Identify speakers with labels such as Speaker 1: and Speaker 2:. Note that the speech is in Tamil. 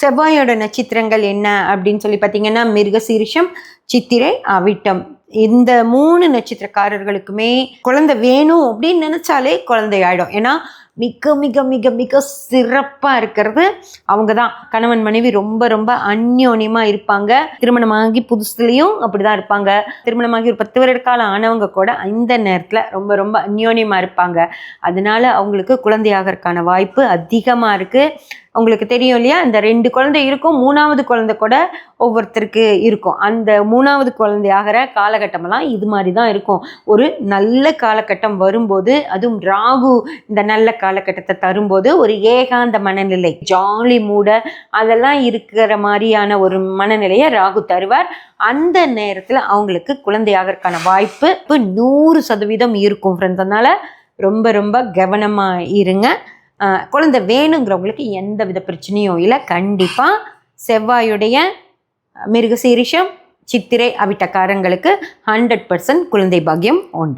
Speaker 1: செவ்வாயோட நட்சத்திரங்கள் என்ன அப்படின்னு சொல்லி பார்த்தீங்கன்னா மிருகசீரிஷம் சித்திரை அவிட்டம். இந்த மூணு நட்சத்திரக்காரர்களுக்குமே குழந்தை வேணும் அப்படின்னு நினைச்சாலே குழந்தை ஆயிடும். ஏன்னா மிக மிக மிக மிக சிறப்பாக இருக்கிறது. அவங்க தான் கணவன் மனைவி ரொம்ப ரொம்ப அந்யோன்யமாக இருப்பாங்க. திருமணமாகி புதுசுலேயும் அப்படி தான் இருப்பாங்க. திருமணமாகி ஒரு பத்து வருட காலம் ஆனவங்க கூட இந்த நேரத்தில் ரொம்ப ரொம்ப அந்யோன்யமாக இருப்பாங்க. அதனால அவங்களுக்கு குழந்தையாகிறதுக்கான வாய்ப்பு அதிகமாக இருக்குது உங்களுக்கு தெரியும் இல்லையா? இந்த ரெண்டு குழந்தை இருக்கும் மூணாவது குழந்தை கூட ஒவ்வொருத்தருக்கு இருக்கும். அந்த மூணாவது குழந்தை ஆகிற காலகட்டமெல்லாம் இது மாதிரி தான் இருக்கும். ஒரு நல்ல காலகட்டம் வரும்போது அதுவும் ராகு இந்த நல்ல காலகட்டத்தை தரும்போது ஒரு ஏகாந்த மனநிலை ஜாலி மூட அதெல்லாம் இருக்கிற மாதிரியான ஒரு மனநிலையை ராகு தருவார். அந்த நேரத்தில் அவங்களுக்கு குழந்தையாகிறதுக்கான வாய்ப்பு இப்போ நூறு சதவீதம் இருக்கும் ஃப்ரெண்ட்ஸ் அதனால் ரொம்ப ரொம்ப கவனமாக இருங்க. குழந்தை வேணுங்கிறவங்களுக்கு எந்த வித பிரச்சனையும் இல்லை. கண்டிப்பாக செவ்வாயுடைய மிருகசீரிஷம் சித்திரை அவிட்டக்காரங்களுக்கு ஹண்ட்ரட் பர்சன்ட் குழந்தை பாக்கியம் உண்டு.